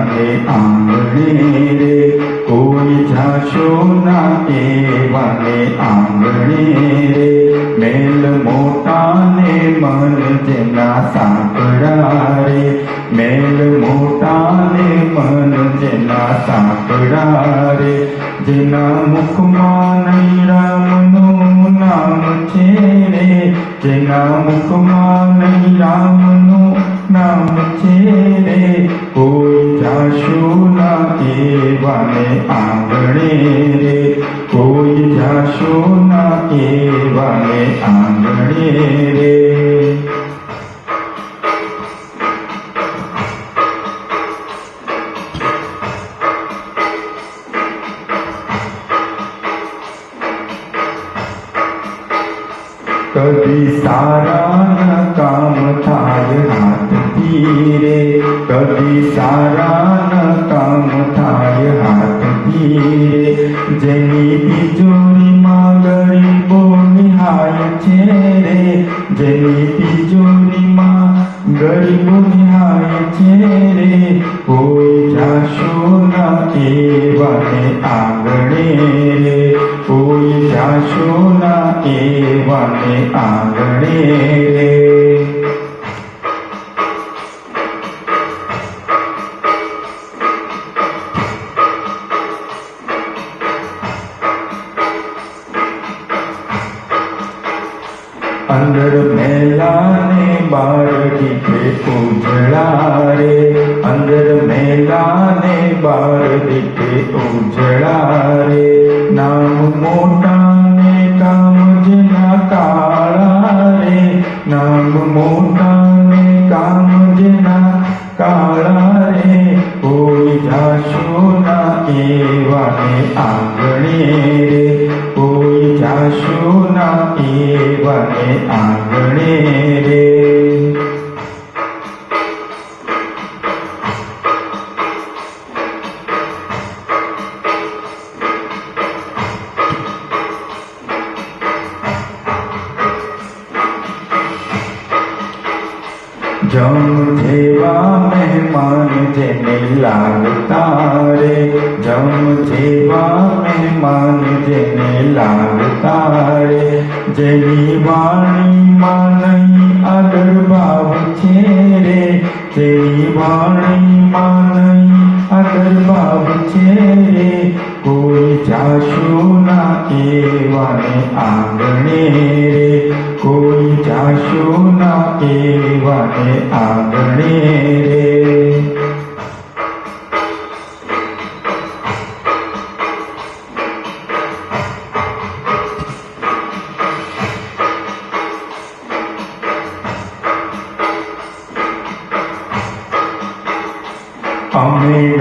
એવાને આંગણે રે કોઈ જાશો ના એવાને આંગણે રે મેલ મોટા ને મન જેના સાંકળા રે મેલ મોટા ને મન જેના સાંકળા રે જેના મુખમાં નહીં રામનું નામ છે રે જેના મુખમાં નહીં રામનું નામ છે રે કોઈ જાશો ના એવાને આંગણે રે. કોઈ જાશો ના એવાને આંગણે રે. કદી સારા કામ થાય હાથથી રે કદી સારા કામ થાય હાથથી રે જેની તિજોરીમાં ગરીબો નિહાય છે રે જેની તિજોરીમાં ગરીબો નિહાય છે રે કોઈ જાશો ના કેવાને આંગણે રે કોઈ જાશો ના કેવાને આંગણે રે અંદર મેલાને બાળકી દીઠે ઉજળા રે અંદર મેલાને બાળકી દીઠે ઉજળા રે નામ મોટાને કામ જેના કાળા રે નામ મોટાને કામ જેના કાળા રે કોઈ જાશો ના એવાને આંગણે રે કોઈ જાશો ના એવાને આંગણે રે. જેવા મહેમાન જેને લાગતા રે. જમ જેવા મહેમાન જેને લાગતા રે. જેની વાણીમાં નહીં આદર ભાવ છે રે જેની વાણીમાં નહીં આદર ભાવ છે રે કોઈ જાશો ના એવાને આંગણે રે કોઈ જાશો ના એવાને આંગણે રે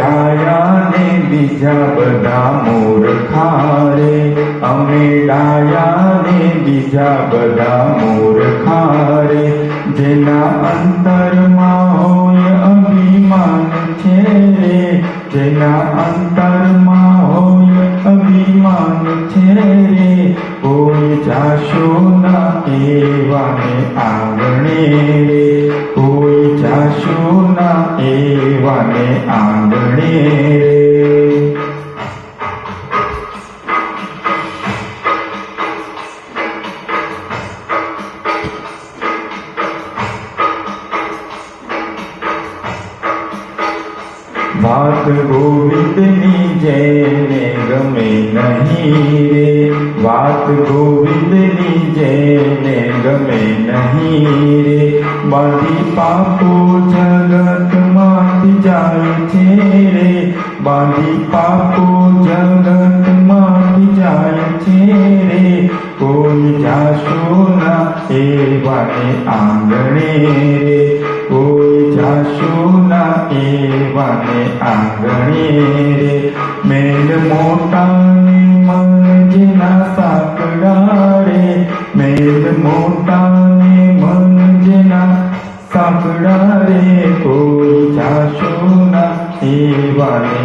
ડાયા ને બીજા બધા મૂર્ખા અમે ડાયા ને બીજા બધા મૂર્ખા જેના અંતરમાં હોય અભિમાન છે જેના અંતરમાં હોય અભિમાન છે કોઈ જાશો ના એવાને આંગણે વાત ગોવિંદની જેને ગમે નહીં રે વાત ગોવિંદની જેને ગમે નહીં રે બાંધી પાપો જગતમાંથી જાય છે રે બાંધી પાપો જગતમાંથી જાય છે રે કોઈ જાશો ના એવાને આંગણે રે એવાને આંગણે રે મેલ મોટા ને મન જેના સાંકડા રે મેલ મોટા ને મન જેના સાંકડા રે કોઈ જાશો ના એવાને